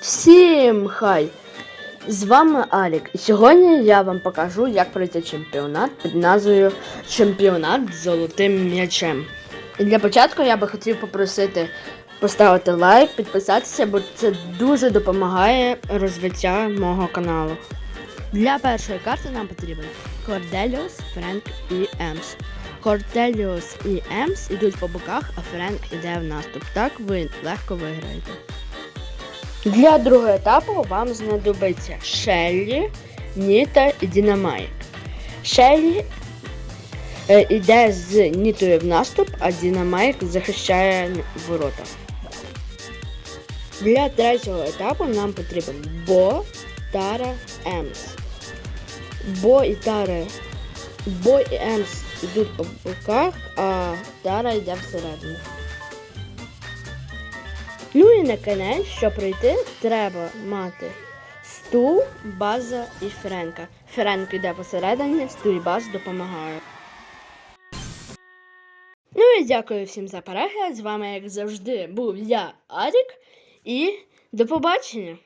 Всім хай! З вами Алік. І сьогодні я вам покажу, як пройти чемпіонат під назвою Чемпіонат з золотим м'ячем. І для початку я би хотів попросити поставити лайк, підписатися, бо це дуже допомагає розвиття мого каналу. Для першої карти нам потрібен Корделіус, Френк і Емс. Корделіус і Емс ідуть по боках, а Френк іде в наступ. Так ви легко виграєте. Для другого етапу вам знадобиться Шеллі, Ніта і Дінамайк. Шеллі йде з Нітою в наступ, а Дінамайк захищає ворота. Для третього етапу нам потрібен Бо, Тара, Емс. Бо і Тара. Бо і Емс йдуть по боках, а Тара йде всередину. Ну і на кінець, щоб пройти, треба мати стул, база і Френка. Френк йде посередині, стул і баз допомагає. Ну і дякую всім за перегляд. З вами, як завжди, був я, Арік, і до побачення!